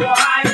我爱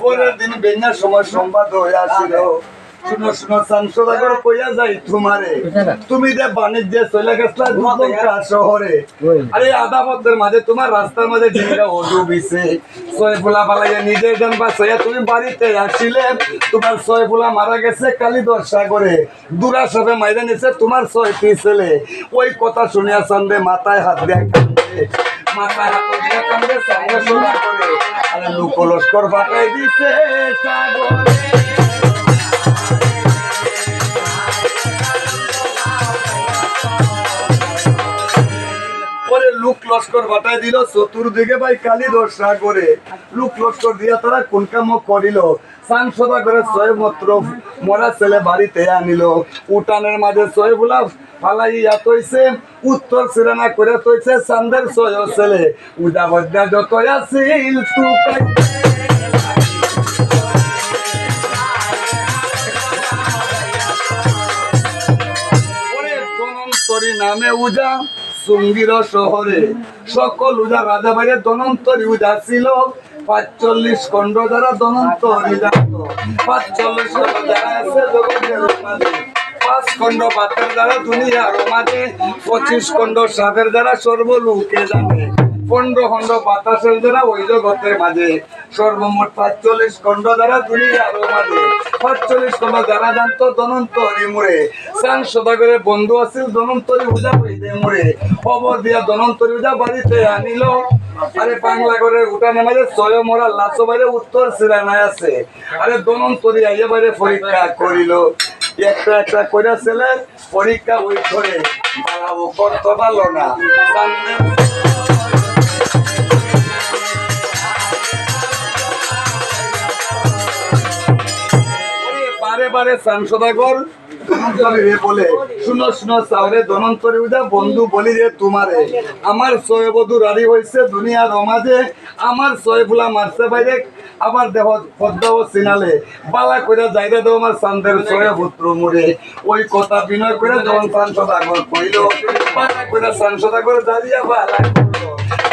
পরের দিন বেঞ্জার সময় সংবাদ হয়ে আসিল। শুনো শুনো সাংসদাগর কইয়া যাই তোমারে। তুমি যে বাণিজ্যে চলে গেছলা দুবঙ্কা শহরে। আরে আদাবতের মাঝে তোমার রাস্তার মাঝে ছয় ফুলা পালাইয়া বাঁচাইয়া তুমি বাড়িতে আসিলে তোমার ছয় ফুলা মারা গেছে কালী দর্শা করে দুরা সবে মাইরা নিছে তোমার ছয়টি ছেলে। ওই কথা শুনিয়া সন্দে মাথায় হাত দেয়া কান্দে। মাথায় হাত দিয়া কান্দে সঙ্গে সোনা করে। আরে লোক লস্কর বাটাই দিছে সাগরে। লস্কর বাটাই দিল, চতুর্দিকে ভাই কালী দর্শা করে। লুক লস্কর দিয়া তারা কোন কাম করিল? সাংসদা করে ছয় মাত্র মরা ছেলে বাড়িতে আনিল। উঠানের মাঝে ছয় বুলা ফালাইয়া তৈছে উত্তর সিরানা করে তৈছে চান্দের ছয় ছেলে। উদা বদ্যা যত আছিল নামে উজা। সুঙ্গির শহরে। সকল উজা রাজা বাইরে দনন্তরী উজা ছিল। পাঁচচল্লিশ খণ্ড যারা দনন্তরী জানত। পাঁচচল্লিশ পাঁচ খণ্ড পাতের দ্বারা দুনিয়ার মাঝে পঁচিশ খণ্ড সাপের দ্বারা সর্বলোকে জানে। পনেরো খণ্ড বাতাসের দ্বারা ওই জগতের মাঝে। সর্বমোট পাঁচচল্লিশ খণ্ড দ্বারা দুনিয়ার মাঝে। পাঁচচল্লিশ খণ্ড যারা জানতো দনন্তরী মুড়ে। সান সদাগরের বন্ধু আছিল দনন্তরী উজা হইতে মুড়ে। খবর দিয়া দনন্তরী উজা বাড়িতে আনিল। আরে বাংলা করে উঠানে মাঝে ছয় মরা লাচো বাইরে উত্তর সিরানায় আছে। আরে দনন্তরী আইয়া বাইরে পরীক্ষা করিল। একটা একটা করে ছেলে পরীক্ষা ওই করে বাড়াবো করতে না। বারে আমার আমার ওই কথা বিনয় করে যখন সাংসদাগর কইল, বালা কইরা সাংসদাগর দাঁড়িয়া বালা করল।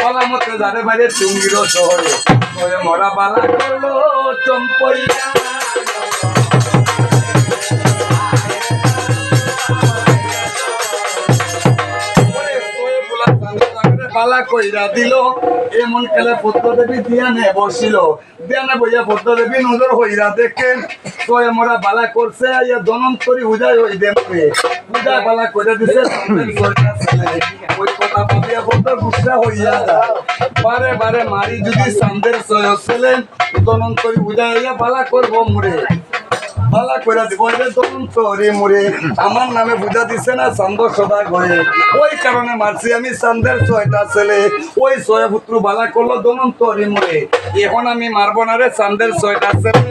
বালা মতে যারে বাইরে চুঙ্গির শহরে। মরা বালা করল চম্পইয়া পালা কইরা দিল। এমন খেলে পদ্মদেবী দিয়ানে বসিল। দিয়ানে বইয়া পদ্মদেবী নজর হইরা দেখে তো মোরা বালা করছে ইয়া দনম করি উজাই হই দেমে উজা বালা কইরা দিছে ওই কথা হইয়া বারে বারে মারি যদি সামদের সয় ছেলে দনম করি হইয়া বালা করব মুড়ে ভালা করে দিব রে দন্ত রে মুরে, আমার নামে বুঝা দিছে না চান্দ সদা করে ওই কারণে মারছি আমি চান্দের ছয়টা ছেলে। ওই ছয় পুত্র বালা করল দনন্ত রে মুরে। এখন আমি মারবো না রে চান্দের ছয়টা ছেলে।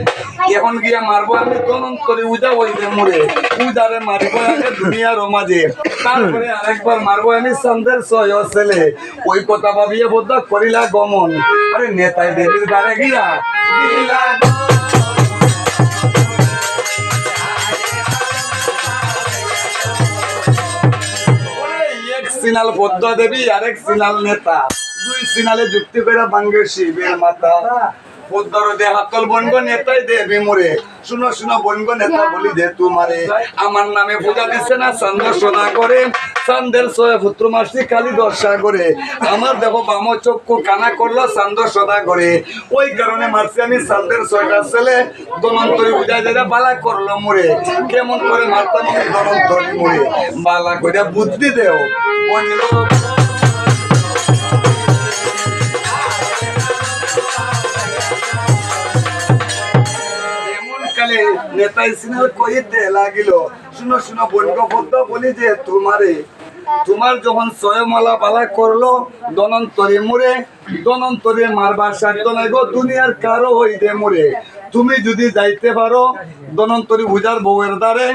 এখন গিয়া মারবো আমি দনন্ত রে উজা ওই রে মুরে। উজারে মারিব আগে দুনিয়ার মাঝে। তারপরে আরেকবার মারবো আমি চান্দের ছয় ছেলে। ওই কথা ভাবিয়ে বোধ করিলা গমন। আরে নেতাই দেবীর দ্বারে গিয়া সিনাল পদ্মা দেবী আরেক সিনাল নেতা। দুই সিনালে যুক্তি করে বাংলাদেশি শিবের মাথা তোমারে। আমার নামে না, চান্দ করে। চান্দের দর্শা করে। আমার বাম চক্ষু কানা করল, চান্দ সদা করে। ওই কারণে মারছি আমি চান্দের ছয়টা ছেলে। দমন্তরী বুঝা যেটা বালা করল মোরে। কেমন করে মারতাম আমি মোরে। বালা করে বুদ্ধি দেও। বলল কালে নেতাই সিনাল কইতে লাগিল। শুনো শুনো বনগ পদ্ম বলি যে তোমারে, তোমার যখন ছয়মালা পালা করল, দনন্তরে মুরে, দনন্তরে মারবার সাধ্য নাই গো, দুনিয়ার কারও হইতে মুরে। তুমি যদি যাইতে পারো দনন্তরি উজার বউয়ের দ্বারে,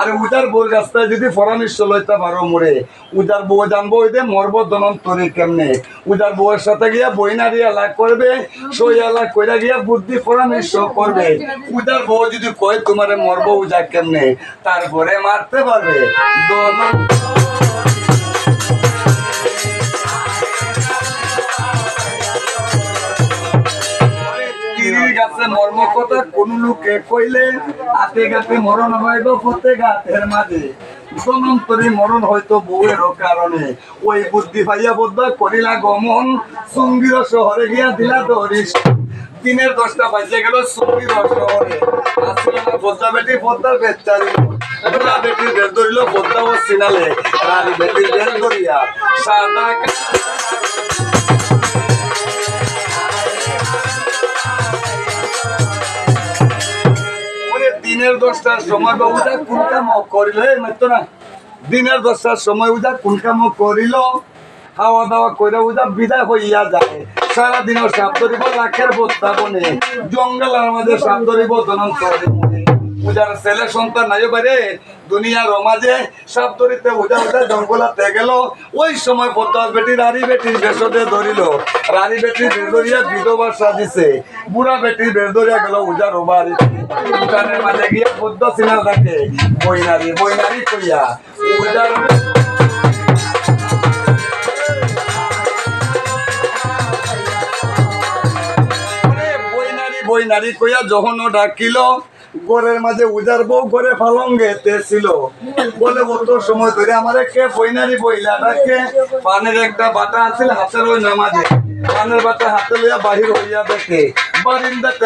আর উজার বউর রাস্তায় যদি পরামর্শ লইতে পারো মোরে উজার বউ জানব হইতে মরব দনন্তরি কেমনে? উজার বউয়ের সাথে গিয়া বইনারি এলাক করবে, সই এলাক কইরা গিয়া বুদ্ধি পরামর্শ করবে। উজার বউ যদি কয়, তোমারে মরব উজা কেমনে? তারপরে মারতে পারবে। দনন্ত গাছে মর্ম কথা কোন লোকে কইলে আতে গাতে মরণ গো ফতে গাতের মাঝে। মরণ হয়তো বউয়েরও কারণে। ওই বুদ্ধি পাইয়া বোধ করিলা গমন, সঙ্গীর শহরে গিয়া দিলা দরিস দিনের দশটা বাজে গেল সঙ্গীর শহরে। আসলে বেটি পদ্মার বেচারি বেটির বের ধরিল পদ্মা ও সিনালে। রানী বেটির বের ধরিয়া সাদা দিনের দশটার সময় বাবুদা কোন কাম করিল? মাত্র না। দিনের দশটার সময় উদা কোন কাম করিল? খাওয়া দাওয়া করে উদা বিদায় হইয়া যায়। সারাদিনও সাপ ধরিব, লাখের বস্তা বনে। জঙ্গলের আমাদের সাপ ধরিব দনন্ত উজার ছেলে সন্তান নাই বাইরে দুনিয়ার মাঝে সাপ ধরিতে উজা উজা জঙ্গলাতে গেল। ওই সময় পদ্মাস বেটি রানী বেটির বেসদে ধরিল। রানী বেটি বের ধরিয়া বিধবা সাজিছে। বুড়া বেটি বের ধরিয়া গেল উজার বাড়ি। উজানের মাঝে গিয়া পদ্মা সিনা থাকে। বইনারি বইনারি কইয়া উজার বইনারি কইয়া যখন ডাকিল। গোরের মাঝে উজার বউ করে ফালঙ্গে ছিল। বলে কত সময় ধরে আমার কে বইনারি বইলা? ডাকে পানের একটা বাটা আছিল হাতের ওই নামাজে। পানের বাটা হাতে লইয়া বাহির হইয়া দেখে বারিন্দাতে